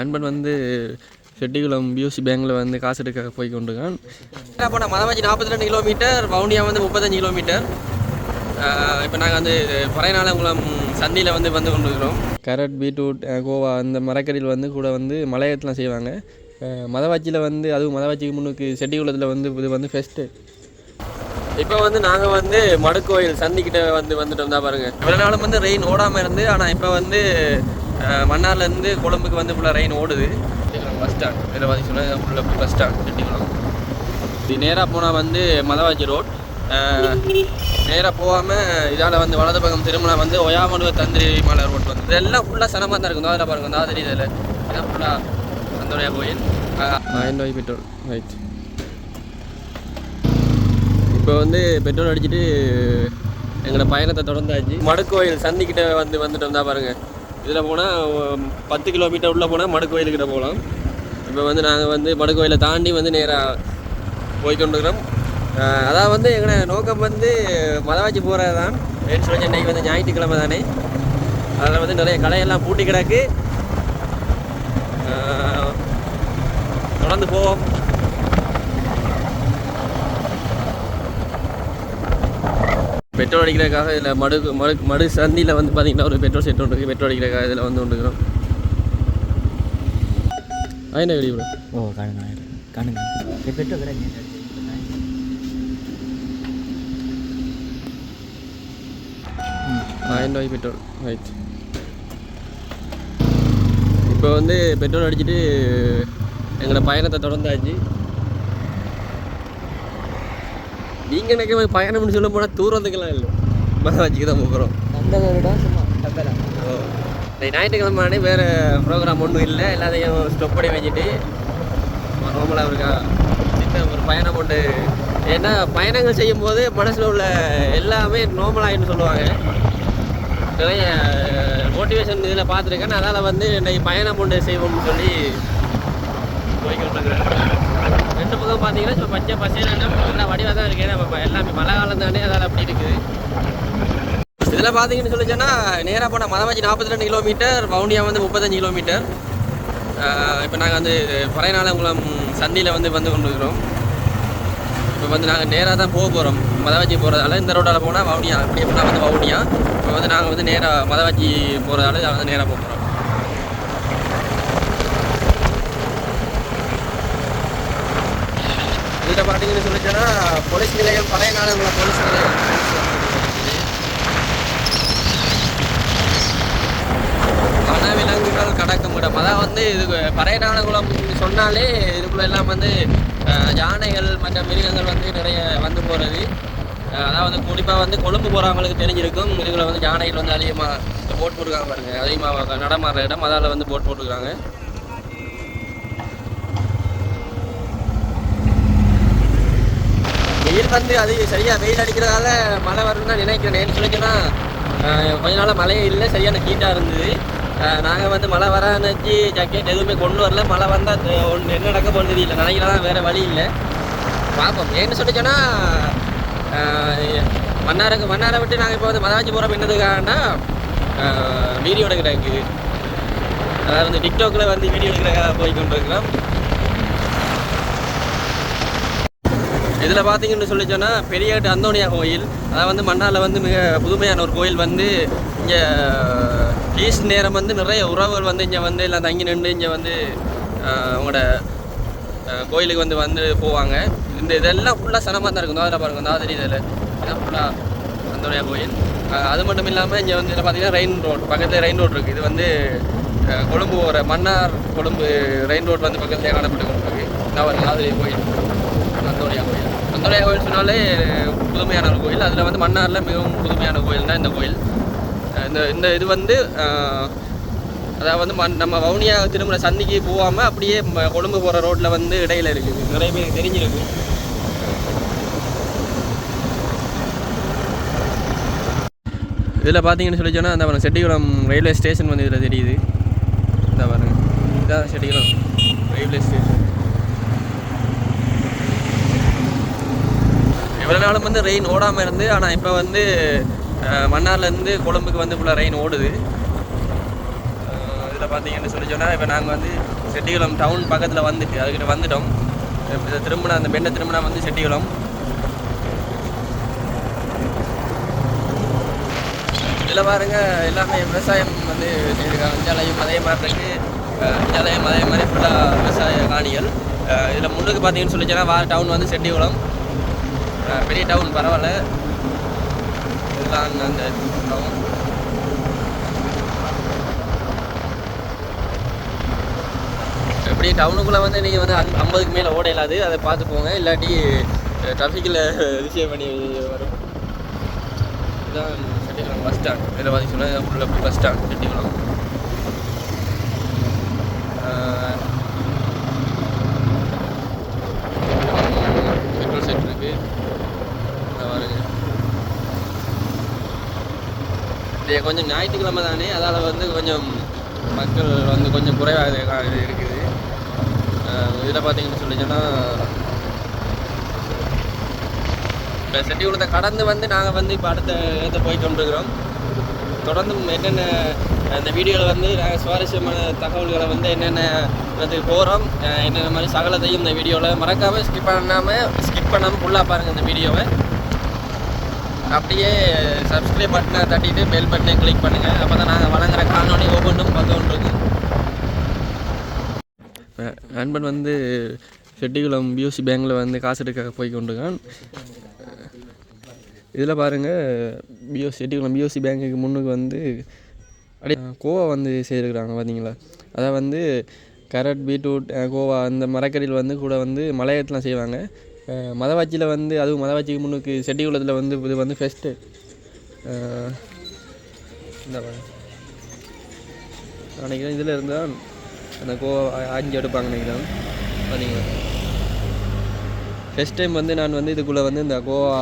நண்பன் வந்து செட்டிகுளம் பியூசி பேங்கில் வந்து காசு எடுக்க போய் கொண்டிருக்கான். அப்போ நான் மதவாச்சி நாற்பத்தி ரெண்டு கிலோமீட்டர் வவுனியா வந்து முப்பத்தஞ்சு கிலோமீட்டர் இப்போ நாங்கள் வந்து பறையநாளங்குளம் சந்தியில் வந்து வந்து கொண்டிருக்கிறோம். கேரட் பீட்ரூட் கோவா அந்த மரக்கறியில் வந்து கூட வந்து மலையத்தெலாம் செய்வாங்க. மதவாச்சியில் வந்து அதுவும் மதவாச்சிக்கு முன்னுக்கு செட்டிகுளத்தில் வந்து இது வந்து ஃபெஸ்ட்டு இப்போ வந்து நாங்கள் வந்து மடுக்கோயில் சந்திக்கிட்ட வந்து வந்துட்டோம் தான் பாருங்க. இவ்வளோ நாளும் வந்து ரெயின் ஓடாமல் இருந்து ஆனால் இப்போ வந்து மன்னார்லேருந்து கொழும்புக்கு வந்து ஃபுல்லாக ரெயின் ஓடுது. பஸ் ஸ்டாண்ட் இதில் பார்த்து சொன்னால் ஃபுல்லாக பஸ் ஸ்டாண்ட் செட்டிக்குளம் இது நேராக போனால் வந்து மதவாச்சி ரோட். நேராக போகாமல் இதால் வந்து வலது பக்கம் திரும்பினா வந்து ஒயாமடுவ தந்திரி மலை ரோட் வந்து. இதெல்லாம் ஃபுல்லாக சனமாக தான் இருக்கும். அதில் பாருங்க தான் தெரியுது இதில் இதான் ஃபுல்லாக சந்தோடைய கோயில். ஆயிரம் ரூபாய் பெட்ரோல் ரைட் இப்போ வந்து பெட்ரோல் அடிச்சுட்டு எங்களோட பயணத்தை தொடர்ந்தாச்சு. மடுக்கோயில் சந்திக்கிட்ட வந்து வந்துட்டோம் தான் பாருங்க. இதில் போனால் பத்து கிலோமீட்டர் உள்ளே போனால் மடுக்கோயிலுக்கிட்ட போகலாம். இப்போ வந்து நாங்கள் வந்து மடுக்கோயிலை தாண்டி வந்து நேராக போய்கொண்டிருக்கிறோம். அதான் வந்து எங்களோட நோக்கம் வந்து மதவாச்சி போகிறது தான். ஏன்னு சொல்லி வந்து ஞாயிற்றுக்கிழமை தானே. அதில் வந்து நிறைய கடையெல்லாம் பூட்டி கிடக்கு. தொடர்ந்து போவோம். பெட்ரோல் அடிக்கிறதுக்காக இதில் மடு மடு மடு சந்தியில் வந்து பார்த்தீங்கன்னா ஒரு பெட்ரோல் செட் ஒன்று இருக்குது பெட்ரோல் அடிக்கிறதுக்காக இதில் வந்து கொண்டுக்கிறோம் ஆயிரம் வெளியே ப்ரோ ஓ காணுங்க காணுங்க பெட்டு கடை ஆயிரம் ரூபாய் பெட்ரோல். ரைட் இப்போ வந்து பெட்ரோல் அடிச்சுட்டு எங்களோட பயணத்தை தொடர்ந்தாச்சு. நீங்கள் நினைக்கிற பயணம்னு சொல்ல போனால் தூரத்துக்கெல்லாம் இல்லை. மகாஜிக்கு தான் போகிறோம். ஞாயிற்றுக்கிழமை அன்னைக்கு வேறு ப்ரோக்ராம் ஒன்றும் இல்லை. எல்லாத்தையும் ஸ்டொப் பண்ணி வச்சுட்டு நார்மலாக இருக்கா? சின்ன ஒரு பயணம் உண்டு. ஏன்னா பயணங்கள் செய்யும்போது மனசில் உள்ள எல்லாமே நார்மலாகின்னு சொல்லுவாங்க. நிறைய மோட்டிவேஷன் இதில் பார்த்துருக்கேன். அதனால் வந்து இன்னைக்கு பயணம் ஒன்று செய்வோம்னு சொல்லி பக்கம் பார்த்தீங்கன்னா இப்போ பச்சை பசேல் நல்லா வடிவாக தான் இருக்கு நம்ம எல்லாமே மழை காலம் தானே அதால் அப்படி இருக்குது. இதில் பார்த்தீங்கன்னு சொல்லிச்சோன்னா நேராக போனால் மதமாச்சி நாற்பத்தி ரெண்டு கிலோமீட்டர் வவுனியா வந்து முப்பத்தஞ்சு கிலோமீட்டர். இப்போ நாங்கள் வந்து பறையநாளங்குளம் சந்தியில் வந்து வந்து கொண்டிருக்கிறோம். இப்போ வந்து நாங்கள் நேராக தான் போக போகிறோம் மதவாச்சி போகிறதால இந்த ரோட்டால் போனால் வவுனியா அப்படியே போனால் வந்து வவுனியா இப்போ வந்து நாங்கள் வந்து நேராக மதவாச்சி போகிறதால வந்து நேராக போக போகிறோம் இதில் பார்த்தீங்கன்னு சொல்லிட்டேன்னா போலீஸ் நிலையம் பறையநாளங்குளம் போலீஸ் நிலையம். வனவிலங்குகள் கடக்கும் இடம். அதான் வந்து இது பறையநாளகுளம் சொன்னாலே இதுக்குள்ள எல்லாம் வந்து யானைகள் மற்ற மிருகங்கள் வந்து நிறைய வந்து போகிறது அதான் வந்து குறிப்பாக வந்து கொழும்பு போகிறவங்களுக்கு தெரிஞ்சிருக்கும். இதுக்குள்ள வந்து யானைகள் வந்து அதிகமாக போட் போட்டுருக்காங்க பாருங்கள் அதிகமாக நடமாடுற இடம். அதால் வந்து போட் போட்டுருக்காங்க வெயில் வந்து அது சரியா வெயில் அடிக்கிறதால மழை வரும்னு தான் நினைக்கிறேன். ஏன்னு சொல்லிச்சுன்னா கொஞ்ச நாளாக மழையே இல்லை. சரியான ஹீட்டாக இருந்தது. நாங்கள் வந்து மழை வர நினச்சி ஜக்கெட் எதுவுமே கொண்டு வரல. மழை வந்தால் ஒன்று என்ன நடக்க போகிறது இல்லை நினைக்கலாம் வேறு வழி இல்லை. பார்ப்போம் ஏன்னு சொல்லிச்சோன்னா மன்னாருக்கு மன்னாரை விட்டு நாங்கள் இப்போ வந்து மதாச்சி போகிறோம் என்னதுக்காகனா வீடியோ எடுக்கிறதுக்கு. அதாவது வந்து டிக்டாக்ல வந்து வீடியோ எடுக்கிறக்காக போய் கொண்டு இருக்கிறோம். இதில் பார்த்தீங்கன்னு சொல்லி சொன்னால் பெரியாட்டு அந்தோனியா கோயில் அதாவது வந்து மன்னாரில் வந்து மிக புதுமையான ஒரு கோயில் வந்து இங்கே ஈஸ்ட் நேரம் வந்து நிறைய உறவுகள் வந்து இங்கே வந்து எல்லாம் தங்கி நின்று இங்கே வந்து அவங்களோட கோயிலுக்கு வந்து வந்து போவாங்க. இந்த இதெல்லாம் ஃபுல்லாக சனமாக தான் இருக்கும். அதில் பாருங்க தான் இதில் இதான் ஃபுல்லாக அந்தோனியா கோயில். அது மட்டும் இல்லாமல் இங்கே வந்து இதில் பார்த்தீங்கன்னா ரெயின் ரோட் பக்கத்தில் ரெயின் ரோட் இருக்குது இது வந்து கொழும்பு ஒரு மன்னார் கொழும்பு ரெயின் ரோட் வந்து பக்கத்தில் காணப்பட்டு இருக்குது இதான் பாருங்க மாதிரி கோயில். அந்தோனியா கோயில். அந்தோனியா கோயில் சொன்னாலே புதுமையான ஒரு கோயில். அதில் வந்து மன்னாரில் மிகவும் புதுமையான கோயில் தான் இந்த கோயில். இந்த இந்த இது வந்து அதாவது வந்து மண் நம்ம வவுனியா திருமண சந்திக்கு போகாமல் அப்படியே கொழும்பு போகிற ரோட்டில் வந்து இடையில இருக்குது நிறைய பேருக்கு தெரிஞ்சிருக்கு. இதில் பார்த்தீங்கன்னு சொல்லி சொன்னால் அந்த பாருங்க செட்டிகுளம் ரயில்வே ஸ்டேஷன் வந்து இதில் தெரியுது. இந்த பாருங்க இதான் செட்டிகுளம் ரயில்வே ஸ்டேஷன். இவ்வளோ நாளும் வந்து ரெயின் ஓடாமல் இருந்து ஆனால் இப்போ வந்து மன்னார்லேருந்து கொழும்புக்கு வந்து ஃபுல்லாக ரெயின் ஓடுது. இதில் பார்த்தீங்கன்னு சொல்லி சொன்னால் இப்போ நாங்கள் வந்து செட்டிகுளம் டவுன் பக்கத்தில் வந்துட்டு அதுக்கிட்ட வந்துட்டோம். இதை திரும்பினா அந்த பெண்டை திரும்பினா வந்து செட்டிகுளம். இதில் பாருங்கள் எல்லாமே விவசாயம் வந்து செய்திருக்காங்க. இஞ்சாலையும் அதே மாதிரி இருக்குது அஹ் அதே மாதிரி ஃபுல்லாக விவசாய காணிகள். இதில் முன்னுக்கு பார்த்தீங்கன்னு சொல்லிச்சுன்னா வார டவுன் வந்து செட்டிகுளம். பெரிய டவுன் பரவாயில்ல. இதெல்லாம் அந்த- டவுன் எப்படி டவுனுக்குள்ளே வந்து நீங்கள் வந்து அந் ஐம்பதுக்கு மேலே ஓட இல்லாது அதை பார்த்து போங்க. இல்லாட்டி ட்ராஃபிக்கில் விஷயம் பண்ணி வரும். இதுதான் செட்டிக்குளம் பஸ் ஸ்டாண்ட் இதில் சொன்னால் ஃபுல்லாக bus stand Chettikulam petrol shed இருக்கு இதை பாருங்க இது கொஞ்சம் ஞாயிற்றுக்கிழமை தானே? அதால் வந்து கொஞ்சம் மக்கள் வந்து கொஞ்சம் குறைவாக இருக்குது. இதில் பார்த்தீங்கன்னு சொல்லிச்சோன்னா இப்போ செட்டிகுளத்தை கடந்து வந்து நாங்கள் வந்து இப்போ அடுத்த இடத்த போய் கொண்டிருக்கிறோம் தொடர்ந்து என்னென்ன அந்த வீடியோவில் வந்து நாங்கள் சுவாரஸ்யமான தகவல்களை வந்து என்னென்ன வந்து போகிறோம் என்னென்ன மாதிரி சகலத்தையும் இந்த வீடியோவில் மறக்காமல் ஸ்கிப் பண்ணாமல் ஸ்கிப் பண்ணாமல் ஃபுல்லாக பாருங்கள் இந்த வீடியோவை. அப்படியே சப்ஸ்கிரைப் பட்டனை தட்டிட்டு பெல் பட்டனை கிளிக் பண்ணுங்கள் அப்போ தான் நாங்கள் வழங்குற காணொலி ஒவ்வொன்றும் பார்த்து இருக்கும் நண்பன் வந்து செட்டிகுளம் பியூசி பேங்கில் வந்து காசு எடுக்க போய் கொண்டிருக்கான். இதில் பாருங்கள் பியூசி செட்டிகுளம் பியூசி பேங்குக்கு முன்னுக்கு வந்து அப்படியே கோவா வந்து செய்திருக்கிறாங்க பார்த்தீங்களா அதான் வந்து கேரட் பீட்ரூட் கோவா அந்த மரக்கறியில் வந்து கூட வந்து மலையத்துலாம் செய்வாங்க. மதவாச்சியில் வந்து அதுவும் மதவாச்சிக்கு முன்னுக்கு செட்டிகுளத்தில் வந்து இது வந்து ஃபெஸ்ட்டு இந்த பாருங்க. நினைக்கிறேன் இதில் இருந்தால் அந்த கோவா ஆஞ்சி எடுப்பாங்க நினைக்கிறேன் பார்த்தீங்களா ஃபஸ்ட் டைம் வந்து நான் வந்து இதுக்குள்ளே வந்து இந்த கோவா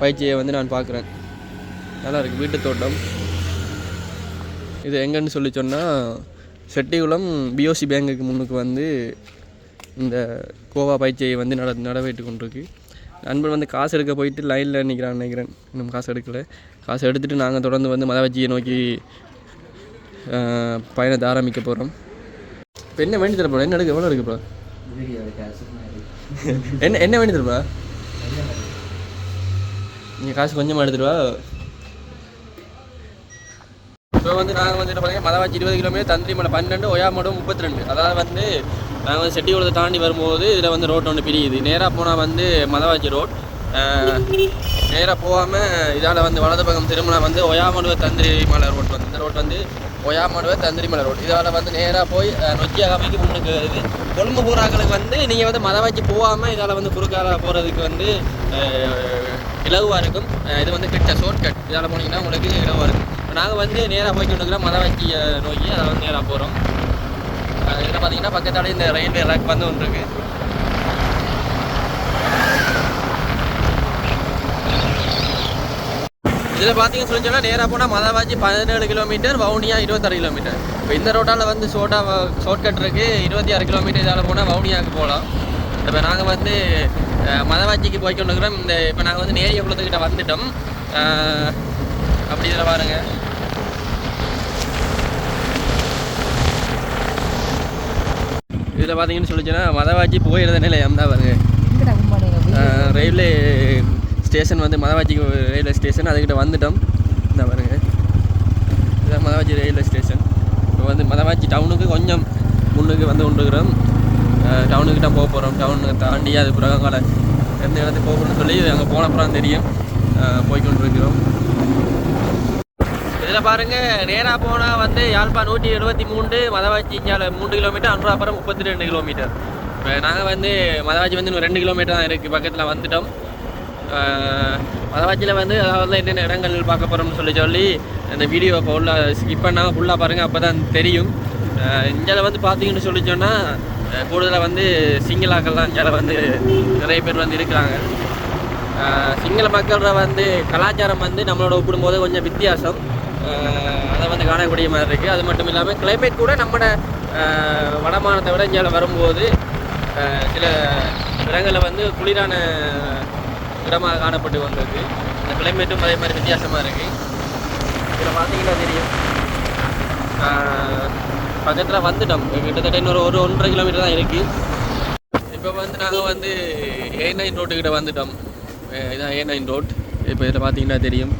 பயிற்சியை வந்து நான் பார்க்குறேன் நல்லா இருக்குது வீட்டு தோட்டம். இது எங்கன்னு சொல்லி சொன்னால் செட்டிகுளம் பிஓசி பேங்குக்கு முன்னுக்கு வந்து இந்த கோவா பயிற்சியை வந்து நட நடவேட்டு கொண்டிருக்கு. நண்பன் வந்து காசு எடுக்க போயிட்டு லைனில் நிற்கிறான் நினைக்கிறேன். இன்னும் காசு எடுக்கலை. காசு எடுத்துகிட்டு நாங்கள் தொடர்ந்து வந்து மதவச்சியை நோக்கி பயணத்தை ஆரம்பிக்க போகிறோம் இப்போ என்ன வேண்டி தரப்போ? என்ன எடுக்க எவ்வளோ இருக்குப்பா என்ன என்ன வேண்டி தரப்பா? நீங்கள் காசு கொஞ்சமாக எடுத்துருவா இப்போ வந்து நாங்கள் வந்து பார்த்தீங்கன்னா மதவாச்சி இருபது கிலோமீட்டர் தந்திரிமலை பன்னெண்டு ஒயா மடம் முப்பத்தி ரெண்டு. அதாவது வந்து நாங்கள் வந்து செட்டிகுளத்தை தாண்டி வரும்போது இதில் வந்து ரோட் ஒன்று பிரியுது. நேராக போனால் வந்து மதவாச்சி ரோட். நேராக போகாமல் இதால் வந்து வலது பக்கம் திரும்பினா வந்து ஒயாமடுவ தந்திரிமலை ரோட் வந்து. இந்த ரோட் வந்து ஒயாமடுவ தந்திரிமலை ரோட். இதால் வந்து நேராக போய் நொக்கியாக நொச்சி அகாமிக்கு முன்னுக்கு கொழும்பு போகிறாக்களுக்கு வந்து நீங்கள் வந்து மதவாச்சி போகாமல் இதால் வந்து குறுக்கால போகிறதுக்கு வந்து இலகுவாக இருக்கும். இது வந்து கிட்ட ஷார்ட் கட் இதால் போனீங்கன்னா உங்களுக்கு இலவாக இருக்கும். நாங்கள் வந்து நேராக போய் கொண்டுக்கிறோம் மதவாச்சியை நோக்கி. அதை வந்து நேராக போகிறோம் இதில் பார்த்தீங்கன்னா பக்கத்தாலே இந்த ரயில்வே ரேக் வந்து ஒன்று இருக்குது இதில் பார்த்தீங்கன்னு சொல்லி சொன்னால் நேராக போனால் மதவாச்சி பதினேழு கிலோமீட்டர் வவுனியா இருபத்தாறு கிலோமீட்டர் இப்போ இந்த ரோட்டால் வந்து ஷோட்டா ஷார்ட்கட் இருக்குது இருபத்தி ஆறு கிலோமீட்டர் இதால் போனால் வவுனியாவுக்கு போகலாம் இப்போ நாங்கள் வந்து அஹ், மதவாச்சிக்கு போய் கொண்டுக்கிறோம் இந்த இப்போ நாங்கள் வந்து நேரிய குளத்துக்கிட்ட வந்துட்டோம் அப்படி இதில் பாருங்கள் இதில் பார்த்தீங்கன்னு சொல்லிச்சுன்னா மதவாச்சி போயிருந்த நிலையம் தான் பாருங்க அஹ், ரயில்வே ஸ்டேஷன் வந்து மதவாச்சிக்கு ரயில்வே ஸ்டேஷன் அதுக்கிட்ட வந்துட்டோம். இந்த பாருங்க. இதான் மதவாச்சி ரயில்வே ஸ்டேஷன். இப்போ வந்து மதவாச்சி டவுனுக்கு கொஞ்சம் முன்னுக்கு வந்து கொண்டுக்கிறோம் டவுனுக்கிட்ட போக போகிறோம் டவுனுக்கு தாண்டி அது புறகால எந்த இடத்துக்கு போகணும்னு சொல்லி அங்கே போன அப்புறம் தெரியும். அஹ், போய் கொண்டிருக்கிறோம் இதில் பாருங்கள் நேராக போனால் வந்து யாழ்ப்பா நூற்றி எழுபத்தி மூணு மதவாச்சி இங்கே மூன்று கிலோமீட்டர் அனுராபுரம் முப்பத்தி ரெண்டு கிலோமீட்டர். இப்போ நாங்கள் வந்து மதவாச்சி வந்து இன்னும் ரெண்டு கிலோமீட்டர் தான் இருக்குது பக்கத்தில் வந்துட்டோம். மதவாச்சியில் வந்து அதாவது என்னென்ன இடங்கள் பார்க்க போகிறோம்னு சொல்லி சொல்லி அந்த வீடியோ இப்போ உள்ள ஸ்கிப் பண்ணாமல் ஃபுல்லாக பாருங்கள் அப்போ தான் தெரியும். இங்கே வந்து பார்த்தீங்கன்னு சொல்லி சொன்னால் கூடுதலாக வந்து சிங்களாக்கள் தான் இங்கே வந்து நிறைய பேர் வந்து இருக்கிறாங்க. சிங்கள மக்களோட வந்து கலாச்சாரம் வந்து நம்மளோட ஒப்பிடும்போது கொஞ்சம் வித்தியாசம். அதை வந்து காணக்கூடிய மாதிரி இருக்குது அது மட்டும் இல்லாமல் கிளைமேட் கூட நம்ம வடமானத்தை விட இங்கே வரும்போது சில இடங்களில் வந்து குளிரான இடமாக காணப்பட்டு வந்திருக்கு. அந்த கிளைமேட்டும் அதே மாதிரி வித்தியாசமாக இருக்குது இதில் பார்த்தீங்கன்னா தெரியும். பக்கத்தில் வந்துட்டோம். கிட்டத்தட்ட இன்னொரு ஒரு ஒன்றரை கிலோமீட்டர் தான் இருக்குது இப்போ வந்து நாங்கள் வந்து ஏ நைன் ரோட்டுக்கிட்ட வந்துட்டோம். இதான் ஏ நைன் ரோட் இப்போ இதில் பார்த்தீங்கன்னா தெரியும்.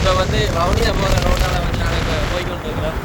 இப்போ வந்து வவுனியா போகிற ரோட்டால் வந்து நாங்கள் இப்போ போய்கொண்டிருக்கிறோம்